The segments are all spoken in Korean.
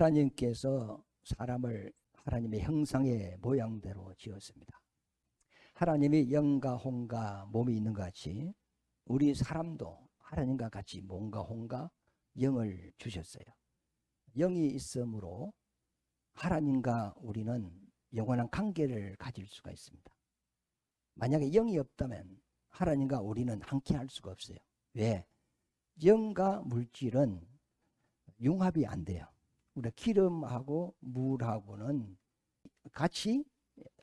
하나님께서 사람을 하나님의 형상의 모양대로 지었습니다. 하나님이 영과 혼과 몸이 있는 것 같이 우리 사람도 하나님과 같이 몸과 혼과 영을 주셨어요. 영이 있으므로 하나님과 우리는 영원한 관계를 가질 수가 있습니다. 만약에 영이 없다면 하나님과 우리는 함께 할 수가 없어요. 왜? 영과 물질은 융합이 안 돼요. 우리 기름하고 물하고는 같이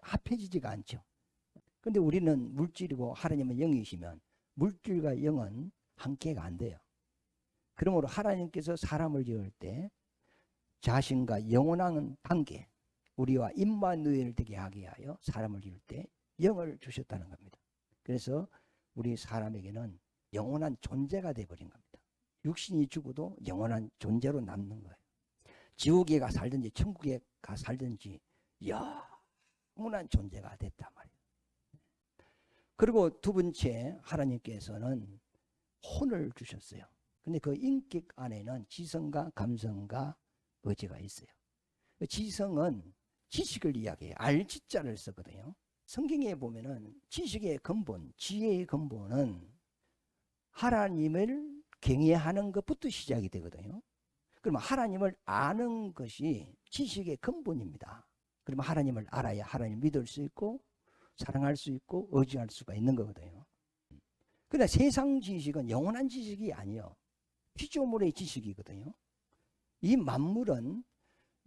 합해지지가 않죠. 근데 우리는 물질이고 하나님은 영이시면 물질과 영은 함께가 안 돼요. 그러므로 하나님께서 사람을 지을 때 자신과 영원한 관계, 우리와 임마누엘 되게 하게 하여 사람을 지을 때 영을 주셨다는 겁니다. 그래서 우리 사람에게는 영원한 존재가 되어버린 겁니다. 육신이 죽어도 영원한 존재로 남는 거예요. 지옥에 가 살든지 천국에 가 살든지 영원한 존재가 됐단 말이에요. 그리고 두 번째 하나님께서는 혼을 주셨어요. 근데 그 인격 안에는 지성과 감성과 의지가 있어요. 그 지성은 지식을 이야기해요. 알지자를 쓰거든요. 성경에 보면은 지식의 근본, 지혜의 근본은 하나님을 경외하는 것부터 시작이 되거든요. 그러면 하나님을 아는 것이 지식의 근본입니다. 그러면 하나님을 알아야 하나님 믿을 수 있고 사랑할 수 있고 의지할 수가 있는 거거든요. 그러나 세상 지식은 영원한 지식이 아니요. 피조물의 지식이거든요. 이 만물은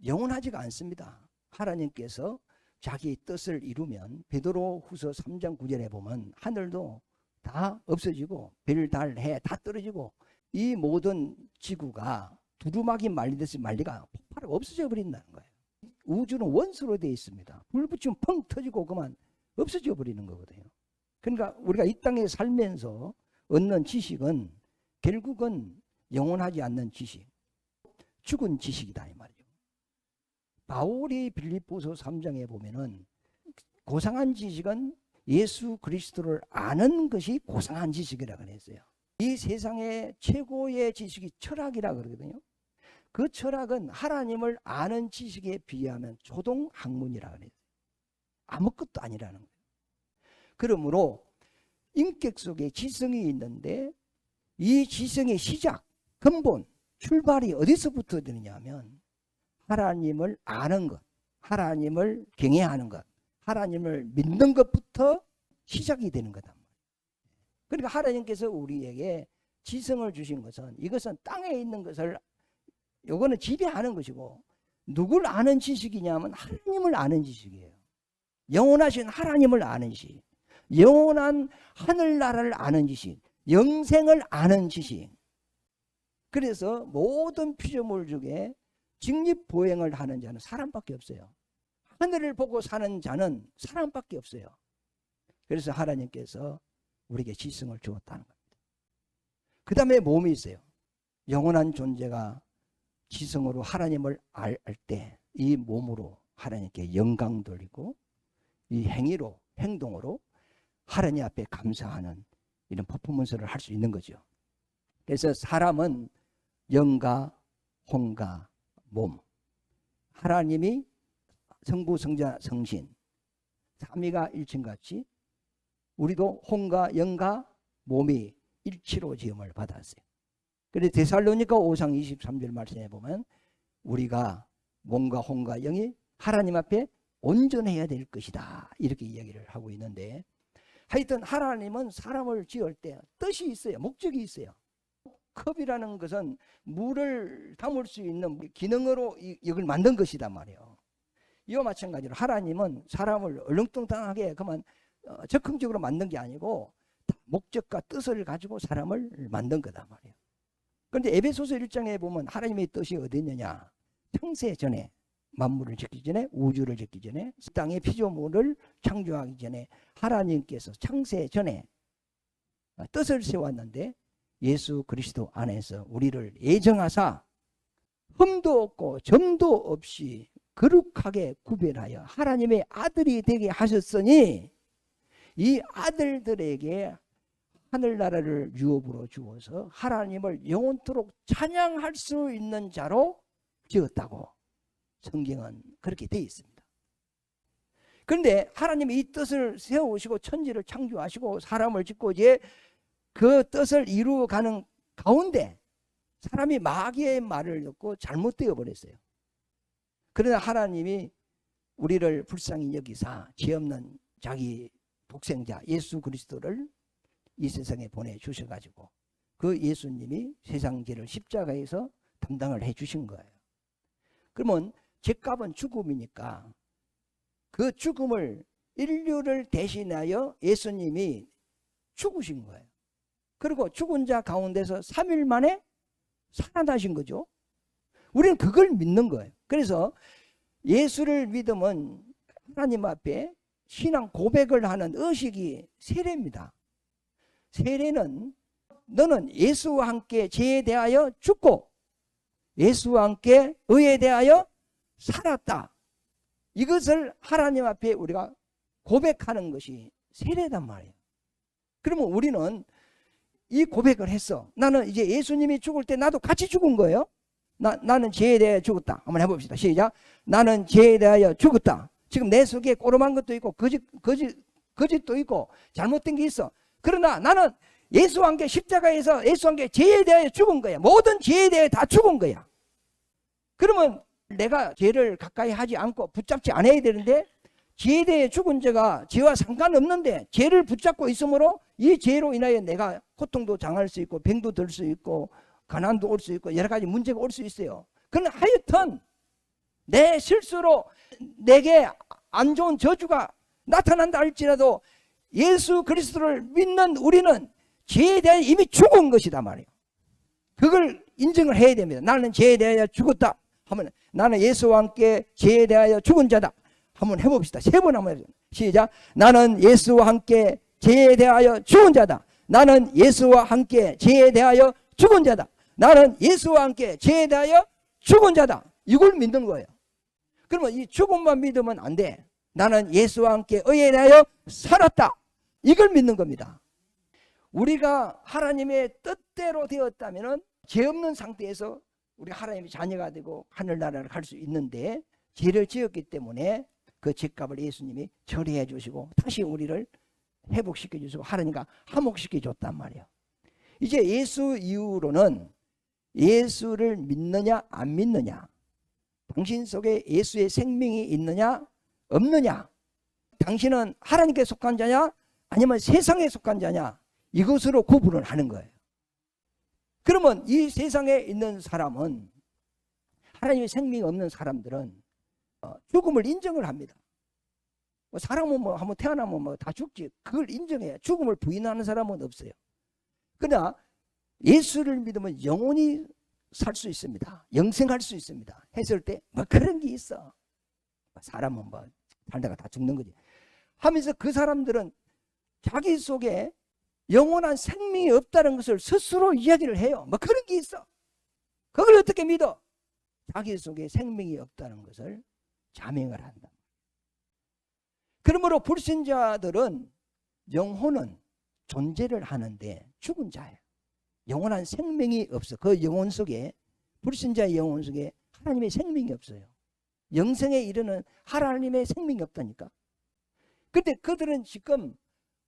영원하지가 않습니다. 하나님께서 자기 뜻을 이루면 베드로 후서 3장 9절에 보면 하늘도 다 없어지고 별, 달, 해 다 떨어지고 이 모든 지구가 두루마기 말리듯이 말리가 폭발하고 없어져 버린다는 거예요. 우주는 원수로 되어 있습니다. 불 붙이면 펑 터지고 그만 없어져 버리는 거거든요. 그러니까 우리가 이 땅에 살면서 얻는 지식은 결국은 영원하지 않는 지식, 죽은 지식이다 이 말이죠. 바울이 빌립보서 3장에 보면은 고상한 지식은 예수 그리스도를 아는 것이 고상한 지식이라고 했어요. 이 세상의 최고의 지식이 철학이라 그러거든요. 그 철학은 하나님을 아는 지식에 비하면 초동 학문이라 그래요. 아무것도 아니라는 거예요. 그러므로 인격 속에 지성이 있는데 이 지성의 시작, 근본, 출발이 어디서부터 되느냐 하면 하나님을 아는 것, 하나님을 경외하는 것, 하나님을 믿는 것부터 시작이 되는 거다. 그러니까 하나님께서 우리에게 지성을 주신 것은 이것은 땅에 있는 것을 요거는 지배하는 것이고 누굴 아는 지식이냐면 하나님을 아는 지식이에요. 영원하신 하나님을 아는 지식, 영원한 하늘나라를 아는 지식, 영생을 아는 지식. 그래서 모든 피조물 중에 직립보행을 하는 자는 사람밖에 없어요. 하늘을 보고 사는 자는 사람밖에 없어요. 그래서 하나님께서 우리에게 지성을 주었다는 겁니다. 그 다음에 몸이 있어요. 영원한 존재가 지성으로 하나님을 알 때 이 몸으로 하나님께 영광 돌리고 이 행위로 행동으로 하나님 앞에 감사하는 이런 퍼포먼스를 할 수 있는 거죠. 그래서 사람은 영과 혼과 몸 하나님이 성부 성자 성신 삼위가 일체같이 우리도 혼과 영과 몸이 일치로 지음을 받았어요. 그래 데살로니가 5장 23절 말씀에 보면 우리가 몸과 혼과 영이 하나님 앞에 온전해야 될 것이다. 이렇게 이야기를 하고 있는데 하여튼 하나님은 사람을 지을 때 뜻이 있어요. 목적이 있어요. 컵이라는 것은 물을 담을 수 있는 기능으로 이걸 만든 것이다 말이에요. 이와 마찬가지로 하나님은 사람을 얼렁뚱땅하게 그만 어, 적극적으로 만든 게 아니고 목적과 뜻을 가지고 사람을 만든 거다 말이에요. 그런데 에베소서 1장에 보면 하나님의 뜻이 어디 있느냐? 창세 전에 만물을 짓기 전에 우주를 짓기 전에 땅의 피조물을 창조하기 전에 하나님께서 창세 전에 뜻을 세웠는데 예수 그리스도 안에서 우리를 예정하사 흠도 없고 점도 없이 거룩하게 구별하여 하나님의 아들이 되게 하셨으니 이 아들들에게 하늘나라를 유업으로 주어서 하나님을 영원토록 찬양할 수 있는 자로 지었다고 성경은 그렇게 되어 있습니다. 그런데 하나님이 이 뜻을 세우시고 천지를 창조하시고 사람을 짓고 이제 그 뜻을 이루어가는 가운데 사람이 마귀의 말을 듣고 잘못되어 버렸어요. 그러나 하나님이 우리를 불쌍히 여기사 죄 없는 자기 독생자 예수 그리스도를 이 세상에 보내 주셔 가지고 그 예수님이 세상 죄를 십자가에서 담당을 해 주신 거예요. 그러면 죄값은 죽음이니까 그 죽음을 인류를 대신하여 예수님이 죽으신 거예요. 그리고 죽은 자 가운데서 3일 만에 살아나신 거죠. 우리는 그걸 믿는 거예요. 그래서 예수를 믿으면 하나님 앞에 신앙 고백을 하는 의식이 세례입니다. 세례는 너는 예수와 함께 죄에 대하여 죽고 예수와 함께 의에 대하여 살았다. 이것을 하나님 앞에 우리가 고백하는 것이 세례단 말이에요. 그러면 우리는 이 고백을 했어. 나는 이제 예수님이 죽을 때 나도 같이 죽은 거예요. 나, 나는 죄에 대하여 죽었다. 한번 해봅시다. 시작. 나는 죄에 대하여 죽었다. 지금 내 속에 꼬름한 것도 있고 거짓, 거짓, 거짓도 있고 잘못된 게 있어. 그러나 나는 예수와 함께 십자가에서 예수와 함께 죄에 대하여 죽은 거야. 모든 죄에 대해 다 죽은 거야. 그러면 내가 죄를 가까이 하지 않고 붙잡지 않아야 되는데 죄에 대해 죽은 자가 죄와 상관없는데 죄를 붙잡고 있으므로 이 죄로 인하여 내가 고통도 당할 수 있고 병도 들 수 있고 가난도 올 수 있고 여러 가지 문제가 올 수 있어요. 그러나 하여튼 내 실수로 내게 안 좋은 저주가 나타난다 할지라도 예수 그리스도를 믿는 우리는 죄에 대해 이미 죽은 것이다 말이에요. 그걸 인정을 해야 됩니다. 나는 죄에 대하여 죽었다. 하면 나는 예수와 함께 죄에 대하여 죽은 자다. 한번 해봅시다. 세 번 한번 해보죠. 시작. 나는 예수와 함께 죄에 대하여 죽은 자다. 나는 예수와 함께 죄에 대하여 죽은 자다. 나는 예수와 함께 죄에 대하여 죽은 자다. 이걸 믿는 거예요. 그러면 이 죽음만 믿으면 안 돼. 나는 예수와 함께 의에 대하여 살았다. 이걸 믿는 겁니다. 우리가 하나님의 뜻대로 되었다면 죄 없는 상태에서 우리 하나님의 자녀가 되고 하늘나라를 갈 수 있는데 죄를 지었기 때문에 그 죄값을 예수님이 처리해 주시고 다시 우리를 회복시켜 주시고 하나님과 화목시켜 줬단 말이에요. 이제 예수 이후로는 예수를 믿느냐 안 믿느냐 당신 속에 예수의 생명이 있느냐 없느냐 당신은 하나님께 속한 자냐 아니면 세상에 속한 자냐 이것으로 구분을 하는 거예요. 그러면 이 세상에 있는 사람은 하나님의 생명이 없는 사람들은 어, 죽음을 인정을 합니다. 뭐 사람은 뭐 한번 태어나면 뭐 다 죽지. 그걸 인정해요. 죽음을 부인하는 사람은 없어요. 그러나 예수를 믿으면 영원히 살수 있습니다. 영생할 수 있습니다. 했을 때 뭐 그런 게 있어. 사람은 뭐 살다가 다 죽는 거지. 하면서 그 사람들은 자기 속에 영원한 생명이 없다는 것을 스스로 이야기를 해요. 뭐 그런 게 있어. 그걸 어떻게 믿어? 자기 속에 생명이 없다는 것을 자명을 한다. 그러므로 불신자들은 영혼은 존재를 하는데 죽은 자예요. 영원한 생명이 없어. 그 영혼 속에 불신자의 영혼 속에 하나님의 생명이 없어요. 영생에 이르는 하나님의 생명이 없다니까. 근데 그들은 지금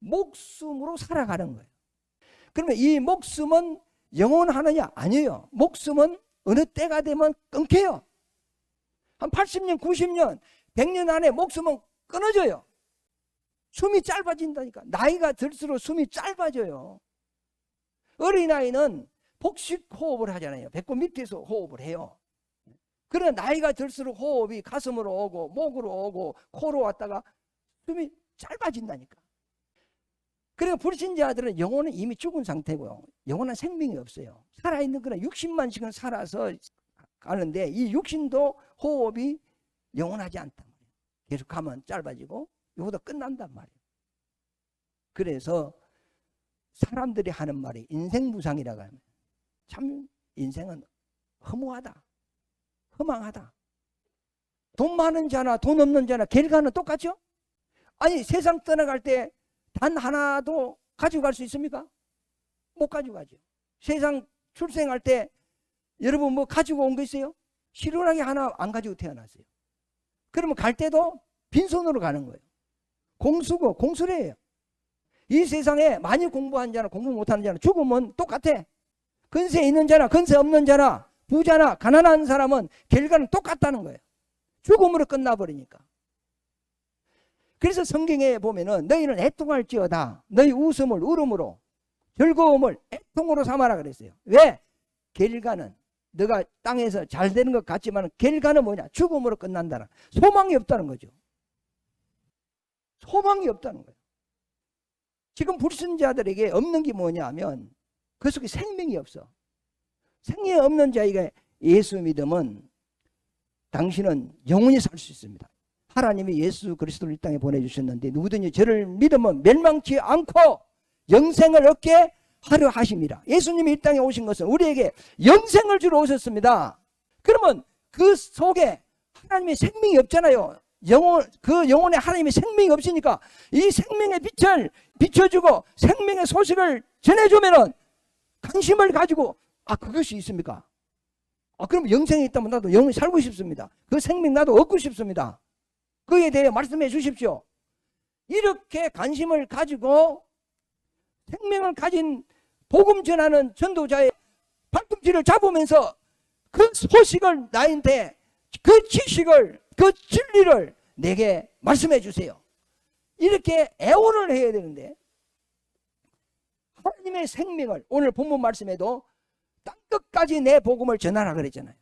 목숨으로 살아가는 거예요. 그러면 이 목숨은 영원하느냐? 아니에요. 목숨은 어느 때가 되면 끊겨요. 한 80년, 90년, 100년 안에 목숨은 끊어져요. 숨이 짧아진다니까. 나이가 들수록 숨이 짧아져요. 어린아이는 복식 호흡을 하잖아요. 배꼽 밑에서 호흡을 해요. 그러나 나이가 들수록 호흡이 가슴으로 오고 목으로 오고 코로 왔다가 숨이 짧아진다니까. 그리고 불신자들은 영혼은 이미 죽은 상태고요. 영혼은 생명이 없어요. 살아있는 거는 60만씩은 살아서 가는데 이 육신도 호흡이 영원하지 않단 말이에요. 계속 가면 짧아지고 이거도 끝난단 말이에요. 그래서 사람들이 하는 말이 인생무상이라고 하면 참 인생은 허무하다. 허망하다. 돈 많은 자나 돈 없는 자나 결과는 똑같죠? 아니 세상 떠나갈 때 단 하나도 가지고 갈수 있습니까? 못 가지고 가죠. 세상 출생할 때 여러분 뭐 가지고 온 거 있어요? 실오라기 하나 안 가지고 태어났어요. 그러면 갈 때도 빈손으로 가는 거예요. 공수고 공수래예요. 이 세상에 많이 공부한 자나 공부 못하는 자나 죽으면 똑같아. 근세 있는 자나 근세 없는 자나 부자나 가난한 사람은 결과는 똑같다는 거예요. 죽음으로 끝나버리니까. 그래서 성경에 보면은 너희는 애통할지어다. 너희 웃음을 울음으로 즐거움을 애통으로 삼아라 그랬어요. 왜? 결과는 너가 땅에서 잘 되는 것 같지만 결과는 뭐냐? 죽음으로 끝난다는 소망이 없다는 거죠. 소망이 없다는 거예요. 지금 불신자들에게 없는 게 뭐냐면 그 속에 생명이 없어. 생명이 없는 자에게 예수 믿으면 당신은 영원히 살 수 있습니다. 하나님이 예수 그리스도를 이 땅에 보내주셨는데 누구든지 저를 믿으면 멸망치 않고 영생을 얻게 하려 하십니다. 예수님이 이 땅에 오신 것은 우리에게 영생을 주러 오셨습니다. 그러면 그 속에 하나님의 생명이 없잖아요. 영혼, 그 영혼에 하나님의 생명이 없으니까 이 생명의 빛을 비춰주고 생명의 소식을 전해주면은 관심을 가지고 아, 그것이 있습니까? 아, 그럼 영생이 있다면 나도 영원히 살고 싶습니다. 그 생명 나도 얻고 싶습니다. 그에 대해 말씀해 주십시오. 이렇게 관심을 가지고 생명을 가진 복음 전하는 전도자의 발꿈치를 잡으면서 그 소식을 나한테 그 지식을 그 진리를 내게 말씀해 주세요. 이렇게 애원을 해야 되는데 하나님의 생명을 오늘 본문 말씀에도 땅 끝까지 내 복음을 전하라 그랬잖아요.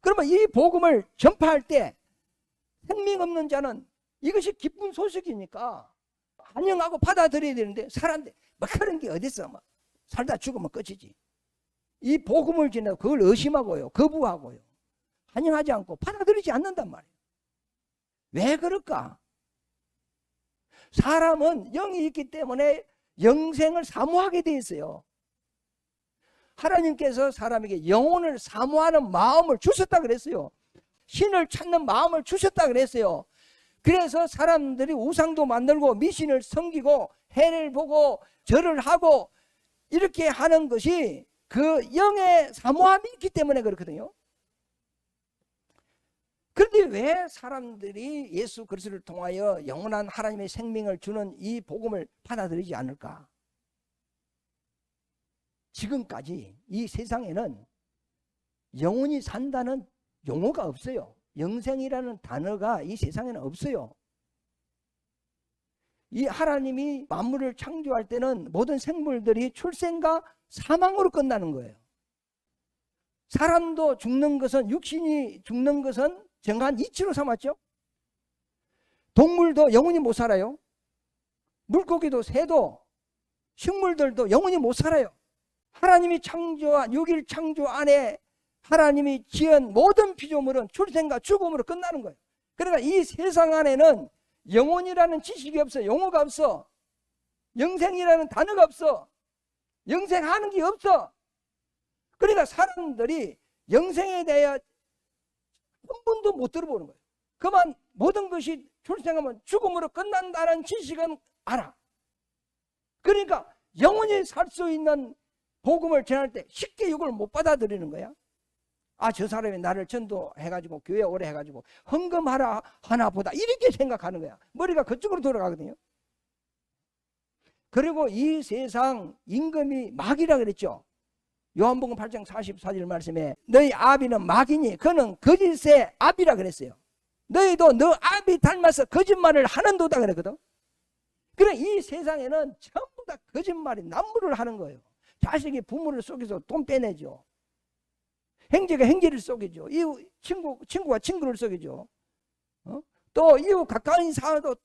그러면 이 복음을 전파할 때 생명 없는 자는 이것이 기쁜 소식이니까 환영하고 받아들여야 되는데 사람들 뭐 그런 게 어딨어 막 살다 죽으면 끝이지. 이 복음을 지나 그걸 의심하고요, 거부하고요, 환영하지 않고 받아들이지 않는단 말이에요. 왜 그럴까? 사람은 영이 있기 때문에 영생을 사모하게 돼 있어요. 하나님께서 사람에게 영혼을 사모하는 마음을 주셨다 그랬어요. 신을 찾는 마음을 주셨다 그랬어요. 그래서 사람들이 우상도 만들고 미신을 섬기고 해를 보고 절을 하고 이렇게 하는 것이 그 영의 사모함이 있기 때문에 그렇거든요. 그런데 왜 사람들이 예수 그리스도를 통하여 영원한 하나님의 생명을 주는 이 복음을 받아들이지 않을까? 지금까지 이 세상에는 영원히 산다는 용어가 없어요. 영생이라는 단어가 이 세상에는 없어요. 이 하나님이 만물을 창조할 때는 모든 생물들이 출생과 사망으로 끝나는 거예요. 사람도 죽는 것은 육신이 죽는 것은 정한 이치로 삼았죠. 동물도 영원히 못 살아요. 물고기도 새도 식물들도 영원히 못 살아요. 하나님이 창조한 6일 창조 안에 하나님이 지은 모든 피조물은 출생과 죽음으로 끝나는 거예요. 그러니까 이 세상 안에는 영혼이라는 지식이 없어. 용어가 없어. 영생이라는 단어가 없어. 영생하는 게 없어. 그러니까 사람들이 영생에 대해 한 번도 못 들어보는 거예요. 그만 모든 것이 출생하면 죽음으로 끝난다는 지식은 알아. 그러니까 영원히 살 수 있는 복음을 전할 때 쉽게 이걸 못 받아들이는 거야. 아, 저 사람이 나를 전도해가지고 교회 오래 해가지고 헌금하라 하나 보다 이렇게 생각하는 거야. 머리가 그쪽으로 돌아가거든요. 그리고 이 세상 임금이 막이라 그랬죠. 요한복음 8장 44절 말씀에 너희 아비는 막이니 그는 거짓의 아비라 그랬어요. 너희도 너 아비 닮아서 거짓말을 하는도다 그랬거든. 그래 이 세상에는 전부 다 거짓말이 남부를 하는 거예요. 자식이 부모를 속여서 돈 빼내죠. 행제가 행제를 속이죠. 이웃 친구 친구가 친구를 속이죠. 어? 또 이웃 가까운 사이도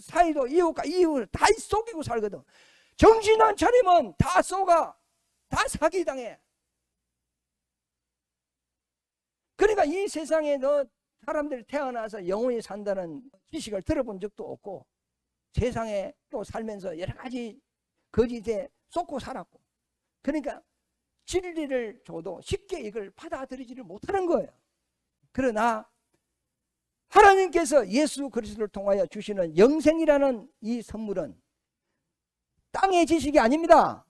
사이도 이웃과 이웃을 다 속이고 살거든. 정신 안 차리면 다 속아 다 사기 당해. 그러니까 이 세상에 너 사람들이 태어나서 영원히 산다는 지식을 들어본 적도 없고 세상에 또 살면서 여러 가지 거짓에 쏟고 살았고 그러니까 진리를 줘도 쉽게 이걸 받아들이지를 못하는 거예요. 그러나 하나님께서 예수 그리스도를 통하여 주시는 영생이라는 이 선물은 땅의 지식이 아닙니다.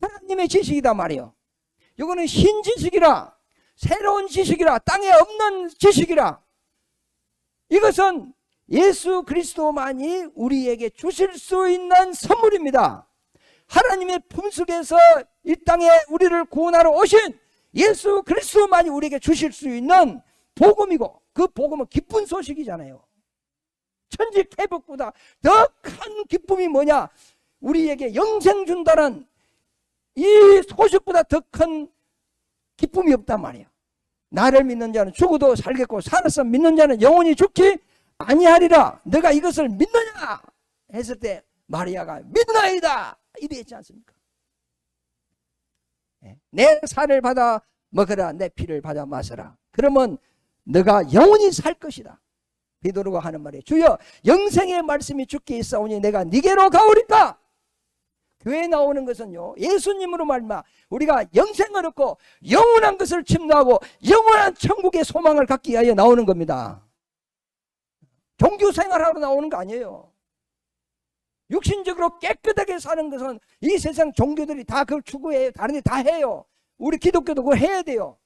하나님의 지식이다 말이요. 이거는 신지식이라 새로운 지식이라 땅에 없는 지식이라 이것은 예수 그리스도만이 우리에게 주실 수 있는 선물입니다. 하나님의 품속에서 이 땅에 우리를 구원하러 오신 예수 그리스도만이 우리에게 주실 수 있는 복음이고 그 복음은 기쁜 소식이잖아요. 천직 회복보다 더 큰 기쁨이 뭐냐? 우리에게 영생 준다는 이 소식보다 더 큰 기쁨이 없단 말이야. 나를 믿는 자는 죽어도 살겠고 살아서 믿는 자는 영원히 죽지 아니하리라. 너가 이것을 믿느냐? 했을 때 마리아가 믿나이다. 이랬지 않습니까? 예. 내 살을 받아 먹으라 내 피를 받아 마셔라. 그러면 너가 영원히 살 것이다. 베드로가 하는 말이에요. 주여 영생의 말씀이 주께 있사오니 내가 니게로 가오리까? 교회 나오는 것은요 예수님으로 말마 우리가 영생을 얻고 영원한 것을 침노하고 영원한 천국의 소망을 갖기 위하여 나오는 겁니다. 종교 생활하러 나오는 거 아니에요. 육신적으로 깨끗하게 사는 것은 이 세상 종교들이 다 그걸 추구해요. 다른 데 다 해요. 우리 기독교도 그거 해야 돼요.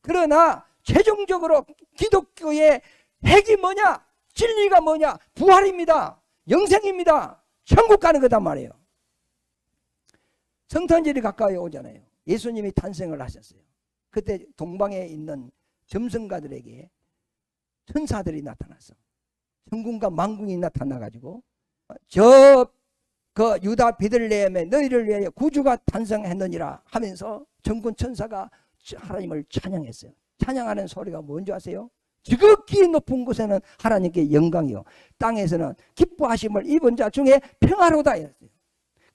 그러나 최종적으로 기독교의 핵이 뭐냐? 진리가 뭐냐? 부활입니다. 영생입니다. 천국 가는 거단 말이에요. 성탄절이 가까이 오잖아요. 예수님이 탄생을 하셨어요. 그때 동방에 있는 점성가들에게 천사들이 나타났어. 천군과 만군이 나타나가지고 저 그 유다 베들레헴에 너희를 위하여 구주가 탄생했느니라 하면서 전군 천사가 하나님을 찬양했어요. 찬양하는 소리가 뭔지 아세요? 지극히 높은 곳에는 하나님께 영광이요. 땅에서는 기뻐하심을 입은 자 중에 평화로다.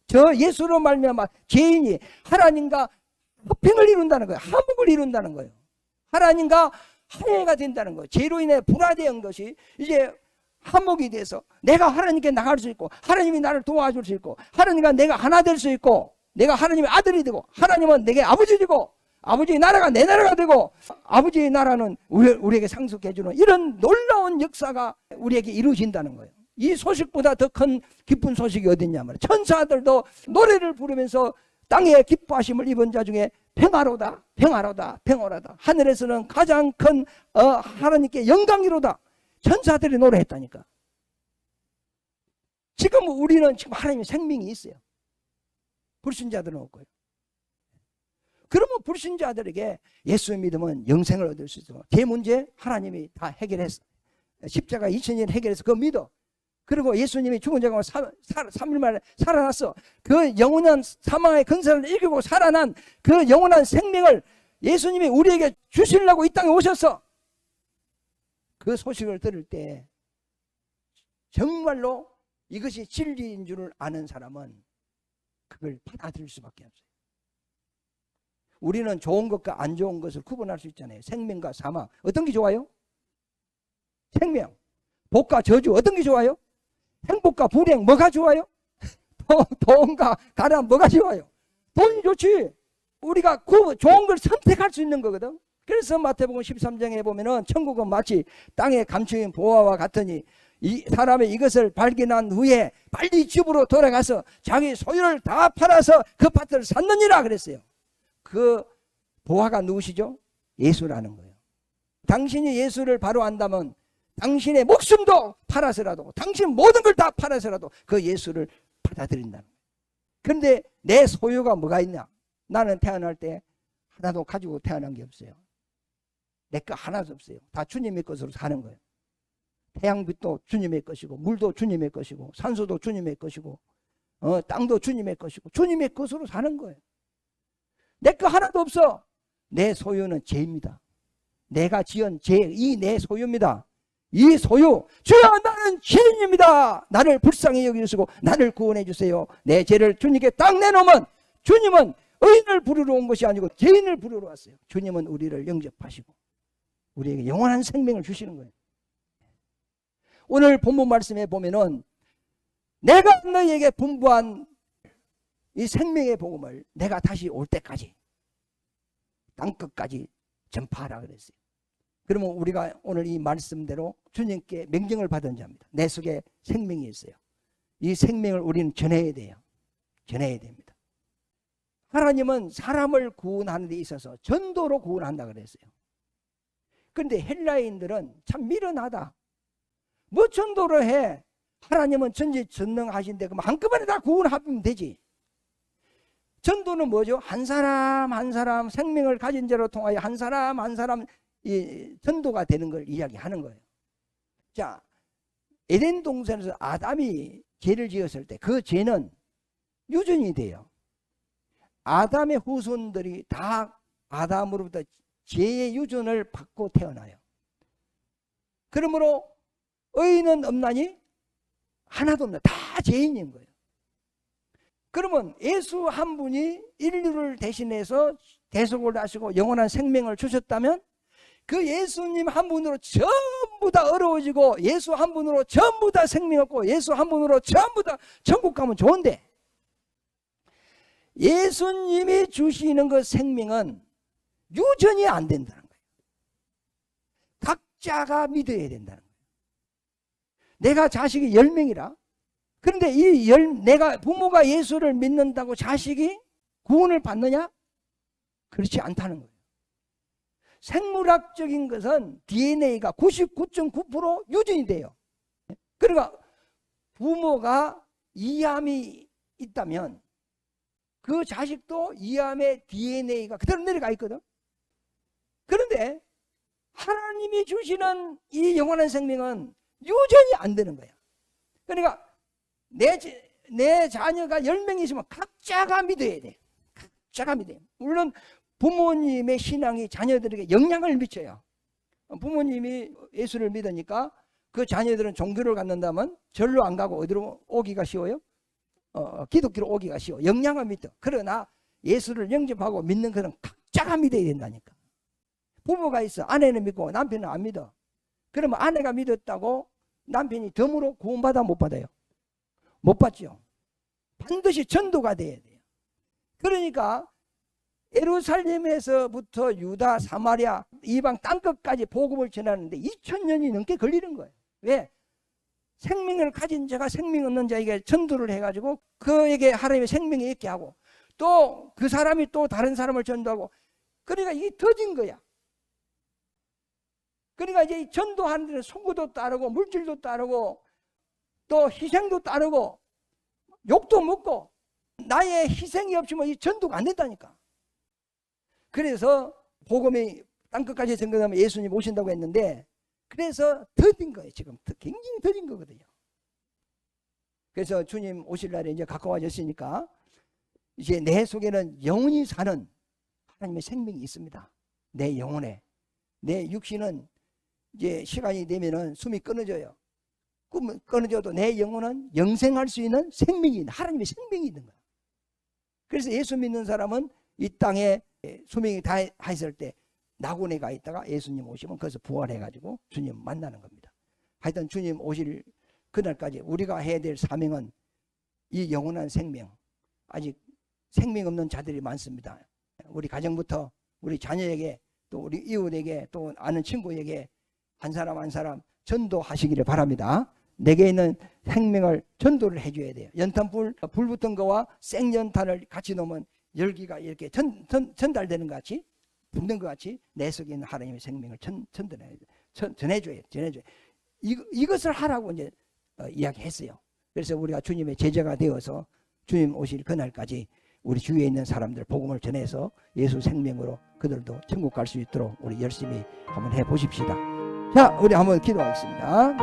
저 예수로 말미암아 죄인이 하나님과 합평을 이룬다는 거예요. 화목을 이룬다는 거예요. 하나님과 화해가 된다는 거예요. 죄로 인해 분화된 것이 이제 한목이 돼서 내가 하나님께 나갈 수 있고 하나님이 나를 도와줄 수 있고 하나님과 내가 하나 될 수 있고 내가 하나님의 아들이 되고 하나님은 내게 아버지 되고 아버지의 나라가 내 나라가 되고 아버지의 나라는 우리, 우리 에게 상속해주는 이런 놀라운 역사가 우리에게 이루어진다는 거예요. 이 소식보다 더 큰 기쁜 소식이 어딨냐 말이에요. 천사들도 노래를 부르면서 땅에 기뻐하심을 입은 자 중에 평화로다, 평화로다, 평화로다. 하늘에서는 가장 큰 어, 하나님께 영광이로다. 천사들이 노래했다니까. 지금 우리는 지금 하나님의 생명이 있어요. 불신자들은 없고요. 그러면 불신자들에게 예수 믿으면 영생을 얻을 수 있어. 제 문제 하나님이 다 해결했어. 십자가 2000년 해결해서 그거 믿어. 그리고 예수님이 죽은 자가 3일 만에 살아났어. 그 영원한 사망의 근세를 이기고 살아난 그 영원한 생명을 예수님이 우리에게 주시려고 이 땅에 오셨어. 그 소식을 들을 때 정말로 이것이 진리인 줄을 아는 사람은 그걸 받아들일 수밖에 없어요. 우리는 좋은 것과 안 좋은 것을 구분할 수 있잖아요. 생명과 사망. 어떤 게 좋아요? 생명. 복과 저주. 어떤 게 좋아요? 행복과 불행. 뭐가 좋아요? 돈과 가난. 뭐가 좋아요? 돈이 좋지. 우리가 그 좋은 걸 선택할 수 있는 거거든. 그래서 마태복음 13장에 보면은 천국은 마치 땅에 감추인 보화와 같으니 이 사람이 이것을 발견한 후에 빨리 집으로 돌아가서 자기 소유를 다 팔아서 그 밭을 샀느니라 그랬어요. 그 보화가 누구시죠? 예수라는 거예요. 당신이 예수를 바로 안다면 당신의 목숨도 팔아서라도 당신 모든 걸 다 팔아서라도 그 예수를 받아들인다는 거예요. 그런데 내 소유가 뭐가 있냐? 나는 태어날 때 하나도 가지고 태어난 게 없어요. 내 거 하나도 없어요. 다 주님의 것으로 사는 거예요. 태양빛도 주님의 것이고 물도 주님의 것이고 산소도 주님의 것이고 어, 땅도 주님의 것이고 주님의 것으로 사는 거예요. 내 거 하나도 없어. 내 소유는 죄입니다. 내가 지은 죄, 이 내 소유입니다. 이 소유, 주여 나는 죄인입니다. 나를 불쌍히 여기시고 나를 구원해 주세요. 내 죄를 주님께 딱 내놓으면 주님은 의인을 부르러 온 것이 아니고 죄인을 부르러 왔어요. 주님은 우리를 영접하시고 우리에게 영원한 생명을 주시는 거예요. 오늘 본문 말씀에 보면은 내가 너희에게 분부한 이 생명의 복음을 내가 다시 올 때까지 땅 끝까지 전파하라 그랬어요. 그러면 우리가 오늘 이 말씀대로 주님께 명령을 받은 자입니다. 내 속에 생명이 있어요. 이 생명을 우리는 전해야 돼요. 전해야 됩니다. 하나님은 사람을 구원하는 데 있어서 전도로 구원한다 그랬어요. 그런데 헬라인들은 참 미련하다. 뭐 전도를 해? 하나님은 전지전능하신데 그럼 한꺼번에 다 구원하면 되지. 전도는 뭐죠? 한 사람 한 사람 생명을 가진 자로 통하여 한 사람 한 사람 이 전도가 되는 걸 이야기하는 거예요. 자, 에덴 동산에서 아담이 죄를 지었을 때 그 죄는 유전이 돼요. 아담의 후손들이 다 아담으로부터 죄의 유전을 받고 태어나요. 그러므로 의인은 없나니 하나도 없나. 다 죄인인 거예요. 그러면 예수 한 분이 인류를 대신해서 대속을 하시고 영원한 생명을 주셨다면 그 예수님 한 분으로 전부 다 어려워지고 예수 한 분으로 전부 다 생명 없고 예수 한 분으로 전부 다 천국 가면 좋은데 예수님이 주시는 그 생명은 유전이 안 된다는 거예요. 각자가 믿어야 된다는 거예요. 내가 자식이 10명이라 그런데 이 열, 내가 부모가 예수를 믿는다고 자식이 구원을 받느냐? 그렇지 않다는 거예요. 생물학적인 것은 DNA가 99.9% 유전이 돼요. 그러니까 부모가 이암이 있다면 그 자식도 이암의 DNA가 그대로 내려가 있거든. 그런데 하나님이 주시는 이 영원한 생명은 유전이 안 되는 거야. 그러니까 내, 내 자녀가 10명 있으면 각자가 믿어야 돼. 각자가 믿어야 돼. 물론 부모님의 신앙이 자녀들에게 영향을 미쳐요. 부모님이 예수를 믿으니까 그 자녀들은 종교를 갖는다면 절로 안 가고 어디로 오기가 쉬워요? 어, 기독교로 오기가 쉬워. 영향을 믿어. 그러나 예수를 영접하고 믿는 것은 각자가 믿어야 된다니까. 부모가 있어. 아내는 믿고 남편은 안 믿어. 그러면 아내가 믿었다고 남편이 덤으로 구원받아 못 받아요. 못 받죠. 반드시 전도가 돼야 돼요. 그러니까 예루살렘에서부터 유다, 사마리아, 이방 땅끝까지 복음을 전하는데 2000년이 넘게 걸리는 거예요. 왜? 생명을 가진 자가 생명 없는 자에게 전도를 해가지고 그에게 하나님의 생명이 있게 하고 또 그 사람이 또 다른 사람을 전도하고 그러니까 이게 더진 거야. 그러니까 이제 전도하는 데는 송구도 따르고 물질도 따르고 또 희생도 따르고 욕도 먹고 나의 희생이 없으면 이 전도가 안 된다니까. 그래서 복음이 땅끝까지 전거하면 예수님 오신다고 했는데 그래서 더딘 거예요. 지금 굉장히 더딘 거거든요. 그래서 주님 오실 날에 이제 가까워졌으니까 이제 내 속에는 영원히 사는 하나님의 생명이 있습니다. 내 영혼에 내 육신은 이제 시간이 되면은 숨이 끊어져요. 꿈 끊어져도 내 영혼은 영생할 수 있는 생명이 있는 하나님의 생명이 있는 거야. 그래서 예수 믿는 사람은 이 땅에 수명이 다 했을 때 낙원에 가 있다가 예수님 오시면 거기서 부활해가지고 주님 만나는 겁니다. 하여튼 주님 오실 그날까지 우리가 해야 될 사명은 이 영원한 생명 아직 생명 없는 자들이 많습니다. 우리 가정부터 우리 자녀에게 또 우리 이웃에게 또 아는 친구에게 한 사람 한 사람 전도하시기를 바랍니다. 내게 있는 생명을 전도를 해줘야 돼요. 연탄불 불 붙은 거와 생연탄을 같이 놓으면 열기가 이렇게 전, 전, 전달되는 것 같이 붙는 것 같이 내 속에 있는 하나님의 생명을 전, 전달해 전, 전해줘야 전해줘야 이, 이것을 하라고 이제 어, 이야기했어요. 그래서 우리가 주님의 제자가 되어서 주님 오실 그날까지 우리 주위에 있는 사람들 복음을 전해서 예수 생명으로 그들도 천국 갈 수 있도록 우리 열심히 한번 해 보십시다. 자, 우리 한번 기도하겠습니다.